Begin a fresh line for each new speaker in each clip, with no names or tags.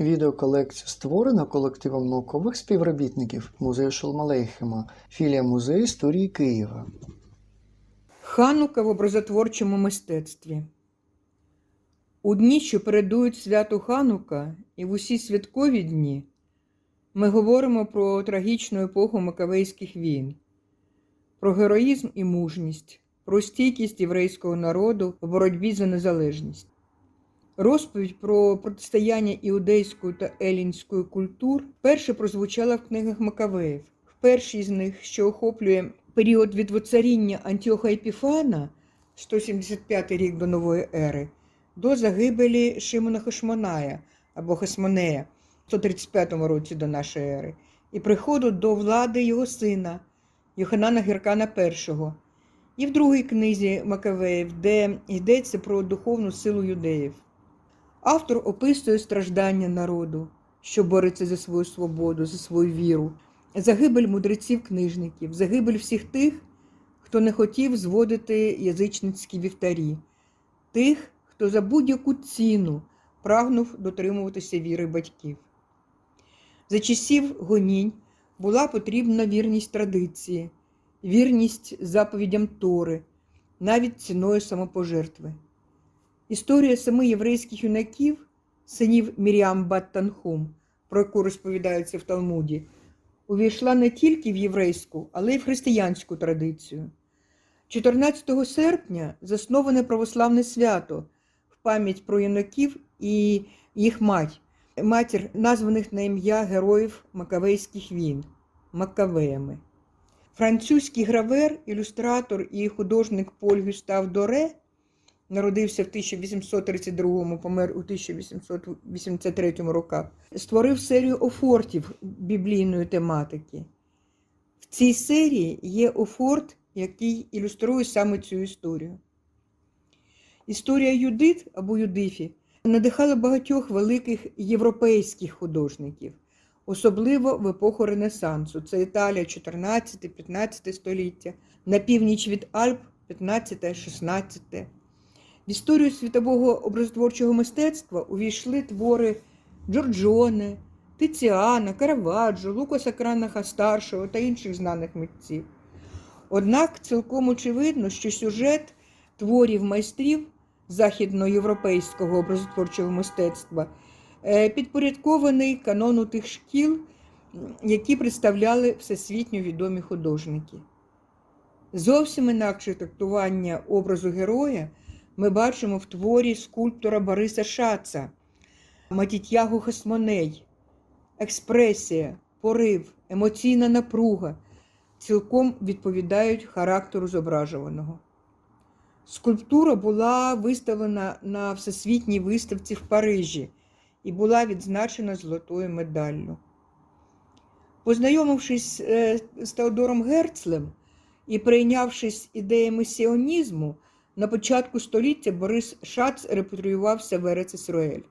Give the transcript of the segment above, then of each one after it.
Відеоколекцію створено колективом наукових співробітників музею Шолмалейхема, філія музею історії Києва.
Ханука в образотворчому мистецтві. У дні, що передують святу Ханука, і в усі святкові дні ми говоримо про трагічну епоху Макавейських війн, про героїзм і мужність, про стійкість єврейського народу в боротьбі за незалежність. Розповідь про протистояння іудейської та елінської культур перше прозвучала в книгах Макавеїв. В першій з них, що охоплює період від воцаріння Антіоха Епіфана, 175 рік до нової ери, до загибелі Шимона Хашмоная або Хасмонея в 135 році до нашої ери, і приходу до влади його сина Йоханана Гіркана І, і в другій книзі Макавеїв, де йдеться про духовну силу юдеїв. Автор описує страждання народу, що бореться за свою свободу, за свою віру, загибель мудреців-книжників, загибель всіх тих, хто не хотів зводити язичницькі вівтарі, тих, хто за будь-яку ціну прагнув дотримуватися віри батьків. За часів гонінь була потрібна вірність традиції, вірність заповідям Тори, навіть ціною самопожертви. Історія семи єврейських юнаків, синів Міріам Бат-Танхум, про яку розповідається в Талмуді, увійшла не тільки в єврейську, але й в християнську традицію. 14 серпня засноване православне свято в пам'ять про юнаків і їх мать, матір, названих на ім'я героїв Макавейських війн Макавеями. Французький гравер, ілюстратор і художник Поль Гюстав Доре народився в 1832-му, помер у 1883 роках, створив серію офортів біблійної тематики. В цій серії є офорт, який ілюструє саме цю історію. Історія Юдит або Юдифі надихала багатьох великих європейських художників, особливо в епоху Ренесансу. Це Італія 14-15 століття, на північ від Альп 15-16. В історію світового образотворчого мистецтва увійшли твори Джорджоне, Тиціана, Караваджо, Лукаса Кранаха старшого та інших знаних митців. Однак цілком очевидно, що сюжет творів майстрів західноєвропейського образотворчого мистецтва е, підпорядкований канону тих шкіл, які представляли всесвітньо відомі художники. Зовсім інакше трактування образу героя ми бачимо в творі скульптора Бориса Шаца, Матітягу Хасмоней, експресія, порив, емоційна напруга цілком відповідають характеру зображуваного. Скульптура була виставлена на всесвітній виставці в Парижі і була відзначена золотою медаллю. Познайомившись е, з Теодором Герцлем і прийнявшись ідеями сіонізму, на початку століття Борис Шац репатріювався в Ерец Ісраїль.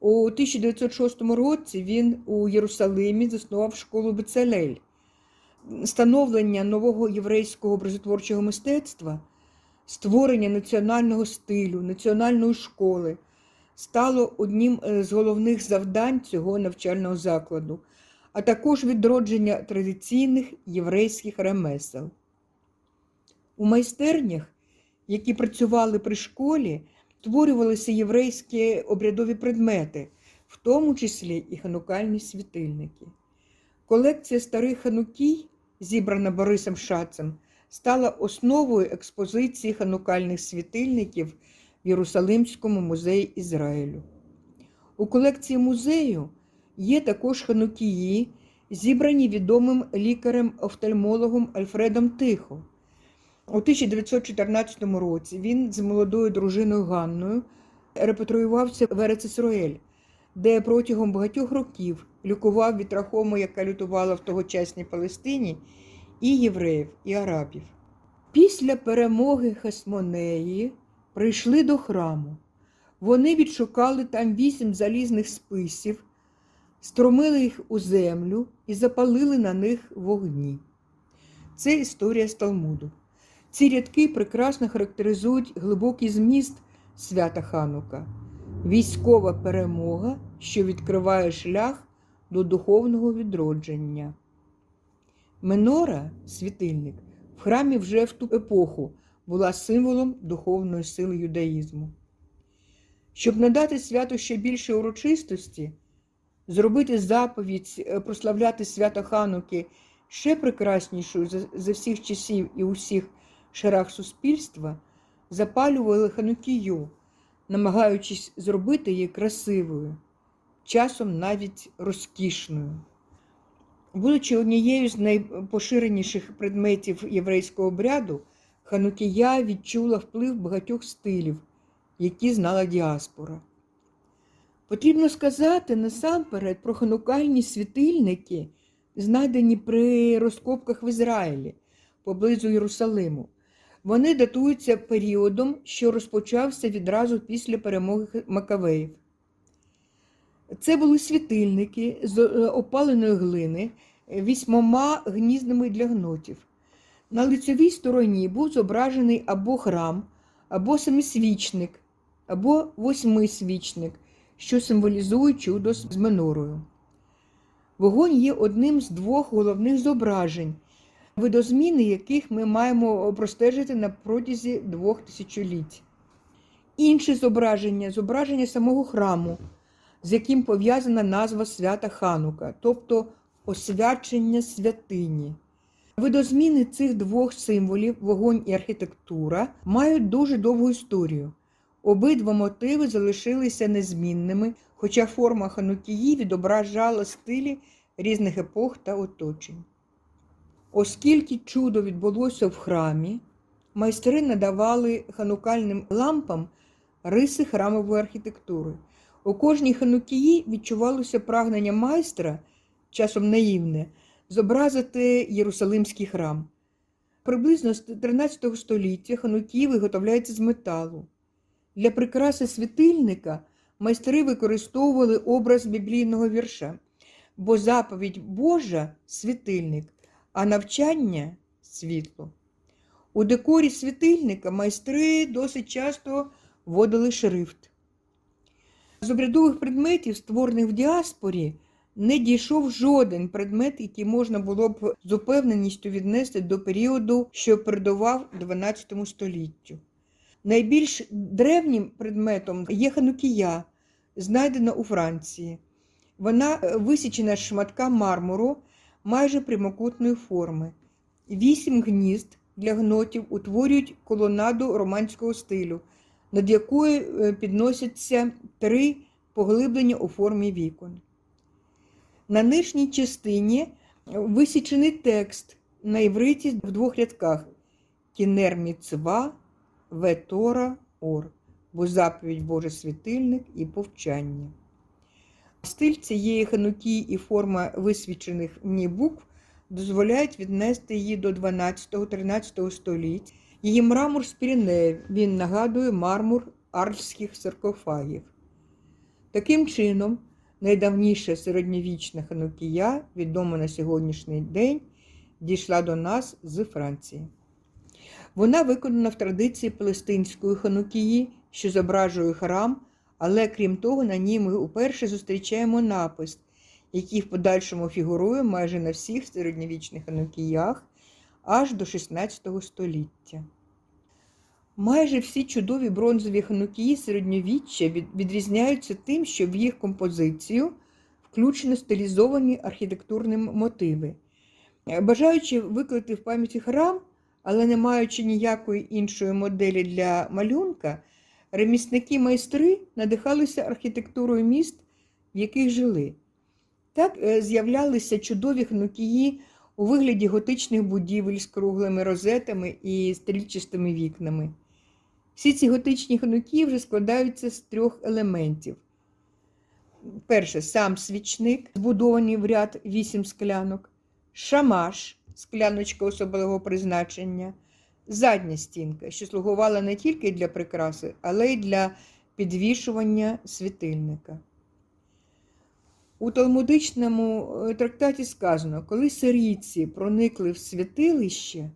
У 1906 році він у Єрусалимі заснував школу Бецалель. Становлення нового єврейського образотворчого мистецтва, створення національного стилю, національної школи стало одним е, з головних завдань цього навчального закладу, а також відродження традиційних єврейських ремесел. У майстернях які працювали при школі, створювалися єврейські обрядові предмети, в тому числі і ханукальні світильники. Колекція старих ханукій, зібрана Борисом Шацем, стала основою експозиції ханукальних світильників в Єрусалимському музеї Ізраїлю. У колекції музею є також ханукії, зібрані відомим лікарем-офтальмологом Альфредом Тихо. У 1914 році він з молодою дружиною Ганною репатруювався в Ерецисроель, де протягом багатьох років лікував від трахому, яка лютувала в тогочасній Палестині, і євреїв, і арабів. Після перемоги Хасмонеї прийшли до храму. Вони відшукали там вісім залізних списів, стромили їх у землю і запалили на них вогні. Це історія з Талмуду. Ці рядки прекрасно характеризують глибокий зміст свята Ханука. військова перемога, що відкриває шлях до духовного відродження. Менора, світильник, в храмі вже в ту епоху була символом духовної сили юдаїзму. Щоб надати святу ще більше урочистості, зробити заповідь е, прославляти свято Хануки ще прекраснішою за, за всіх часів і усіх шарах суспільства, запалювали ханукію, намагаючись зробити її красивою, часом навіть розкішною. Будучи однією з найпоширеніших предметів єврейського обряду, ханукія відчула вплив багатьох стилів, які знала діаспора. Потрібно сказати насамперед про ханукальні світильники, знайдені при розкопках в Ізраїлі поблизу Єрусалиму. Вони датуються періодом, що розпочався відразу після перемоги Макавеїв. Це були світильники з е, опаленої глини вісьмома гніздами для гнотів. На лицьовій стороні був зображений або храм, або семисвічник, або восьмисвічник, що символізує чудо з менорою. Вогонь є одним з двох головних зображень, видозміни яких ми маємо простежити на протязі двох тисячоліть. Інше зображення зображення самого храму, з яким пов'язана назва свята Ханука, тобто освячення святині. Видозміни цих двох символів, вогонь і архітектура, мають дуже довгу історію. Обидва мотиви залишилися незмінними, хоча форма ханукії відображала стилі різних епох та оточень. Оскільки чудо відбулося в храмі, майстри надавали ханукальним лампам риси храмової архітектури. У кожній ханукії відчувалося прагнення майстра, часом наївне, зобразити Єрусалимський храм. Приблизно з 13 століття ханукії виготовляються з металу. Для прикраси світильника майстри використовували образ біблійного вірша, бо заповідь Божа світильник, а навчання світло. У декорі світильника майстри досить часто вводили шрифт. З обрядових предметів, створених в діаспорі, не дійшов жоден предмет, який можна було б з упевненістю віднести до періоду, що передував 12 століттю. Найбільш древнім предметом є ханукія, знайдена у Франції. Вона е, висічена з шматка мармуру майже прямокутної форми. Вісім гнізд для гнотів утворюють колонаду романського стилю, над якою е, підносяться три поглиблення у формі вікон. На нижній частині висічений текст на івриті в двох рядках Кінер міцва, ветора ор, бо заповідь Боже світильник і повчання. Стиль цієї ханукії і форма висвічених в букв дозволяють віднести її до 12-13 століть. Її мрамор з Піренеїв, він нагадує мармур арфських саркофагів. Таким чином, найдавніша середньовічна ханукія, відома на сьогоднішній день, дійшла до нас з Франції. Вона виконана в традиції палестинської ханукії, що зображує храм, але крім того, на ній ми уперше зустрічаємо напис, який в подальшому фігурує майже на всіх середньовічних ханукіях аж до 16 століття. Майже всі чудові бронзові ханукії середньовіччя відрізняються тим, що в їх композицію включено стилізовані архітектурні мотиви. Бажаючи викликати в пам'яті храм, але не маючи ніякої іншої моделі для малюнка, ремісники-майстри надихалися архітектурою міст, в яких жили. Так е, з'являлися чудові хнукії у вигляді готичних будівель з круглими розетами і стрільчастими вікнами. Всі ці готичні хнуки вже складаються з трьох елементів. Перше сам свічник, збудований в ряд вісім склянок, шамаш, скляночка особливого призначення, задня стінка, що слугувала не тільки для прикраси, але й для підвішування світильника. У талмудичному е, трактаті сказано, коли сирійці проникли в святилище,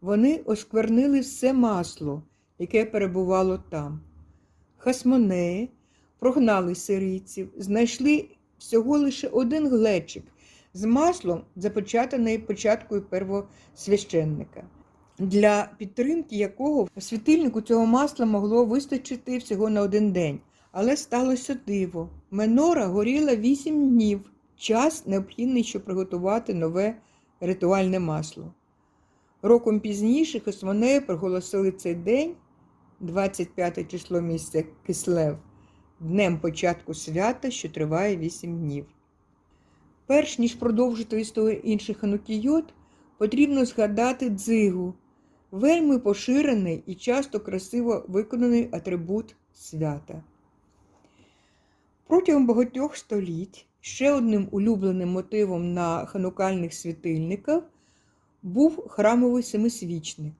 вони осквернили все масло, яке перебувало там. Хасмонеї прогнали сирійців, знайшли всього лише один глечик з маслом, запечатаний початкою первосвященника, для підтримки якого світильнику цього масла могло вистачити всього на один день. Але сталося диво. Менора горіла вісім днів, час необхідний, щоб приготувати нове ритуальне масло. Роком пізніше хосмонеї проголосили цей день, 25 число місяця Кислев, днем початку свята, що триває 8 днів. Перш ніж продовжити історію інших ханукійот, потрібно згадати дзигу, вельми поширений і часто красиво виконаний атрибут свята. Протягом багатьох століть ще одним улюбленим мотивом на ханукальних світильниках був храмовий семисвічник.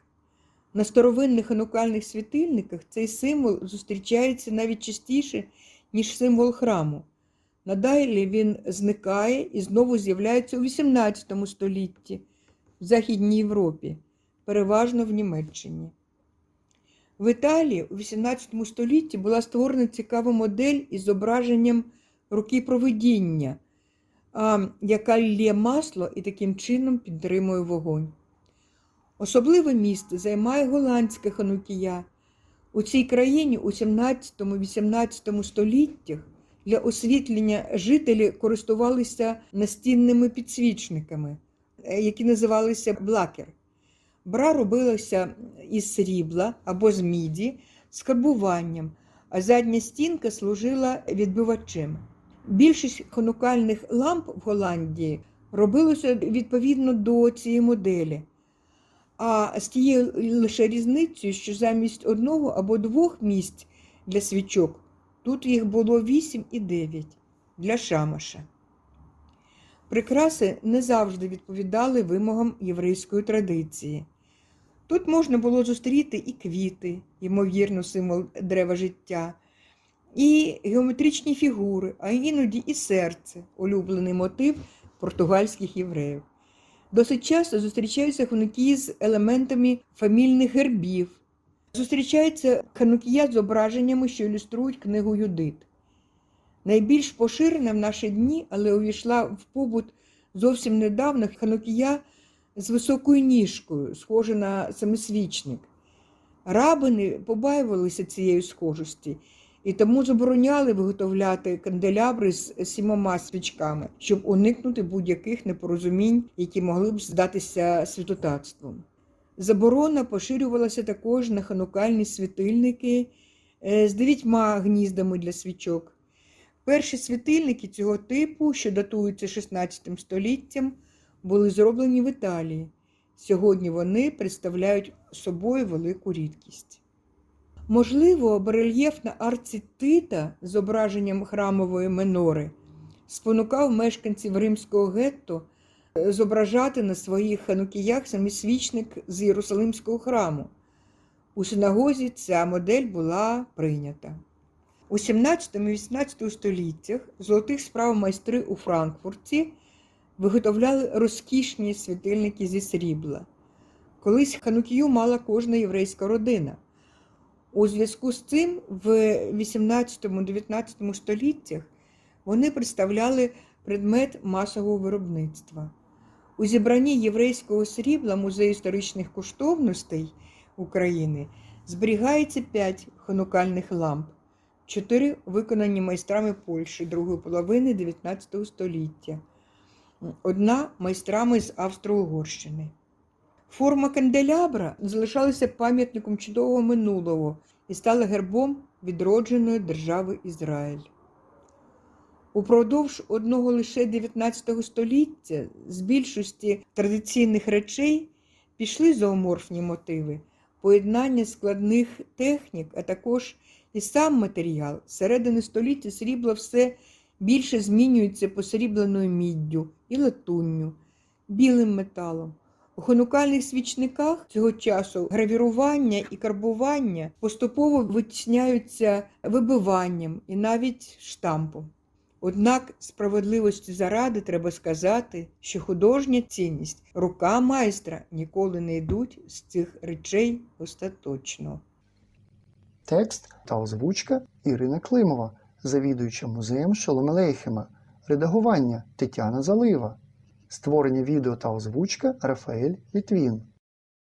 На старовинних ханукальних світильниках цей символ зустрічається навіть частіше, ніж символ храму. Надалі він зникає і знову з'являється у XVIII столітті в Західній Європі, переважно в Німеччині. В Італії у XVIII столітті була створена цікава модель із зображенням руки провидіння, яка лє масло і таким чином підтримує вогонь. Особливе місце займає голландська ханукія. У цій країні у 17-18 століттях для освітлення жителі користувалися настінними підсвічниками, е, які називалися блакер. Бра робилася із срібла або з міді з карбуванням, а задня стінка служила відбивачем. Більшість хонукальних ламп в Голландії робилося відповідно до цієї моделі. А з тією лише різницею, що замість одного або двох місць для свічок, тут їх було 8 і 9 для шамаша. Прикраси не завжди відповідали вимогам єврейської традиції. Тут можна було зустріти і квіти, ймовірно, символ дерева життя, і геометричні фігури, а іноді і серце, улюблений мотив португальських євреїв. Досить часто зустрічаються ханукії з елементами фамільних гербів. Зустрічається ханукія з зображеннями, що ілюструють книгу Юдит. Найбільш поширена в наші дні, але увійшла в побут зовсім недавно ханукія з високою ніжкою, схожа на семисвічник. Рабини побаювалися цієї схожості і тому забороняли виготовляти канделябри з сімома свічками, щоб уникнути будь-яких непорозумінь, які могли б здатися святотатством. Заборона поширювалася також на ханукальні світильники е, з дев'ятьма гніздами для свічок. Перші світильники цього типу, що датуються 16 століттям, були зроблені в Італії. Сьогодні вони представляють собою велику рідкість. Можливо, барельєф на з зображенням храмової менори спонукав мешканців римського гетто зображати на своїх ханукіях самісвічник з Єрусалимського храму. У синагозі ця модель була прийнята. У 17-18 століттях золотих справ майстри у Франкфурті виготовляли розкішні світильники зі срібла. Колись ханукію мала кожна єврейська родина. У зв'язку з цим в 18-19 століттях вони представляли предмет масового виробництва. У зібранні єврейського срібла Музею історичних коштовностей України зберігається 5 ханукальних ламп, 4 виконані майстрами Польщі другої половини 19 століття, одна майстрами з Австро-Угорщини. Форма канделябра залишалася пам'ятником чудового минулого і стала гербом відродженої держави Ізраїль. Упродовж одного лише 19 століття з більшості традиційних речей пішли зооморфні мотиви, поєднання складних технік, а також і сам матеріал. Середини століття срібло все більше змінюється посрібленою міддю і латунню, білим металом. У хонукальних свічниках цього часу гравірування і карбування поступово витісняються вибиванням і навіть штампом. Однак справедливості заради треба сказати, що художня цінність, рука майстра ніколи не йдуть з цих речей остаточно.
Текст та озвучка Ірина Климова. Завідуюча музеєм Шолом Алейхема, редагування Тетяна Залива, створення відео та озвучка Рафаель Літвін.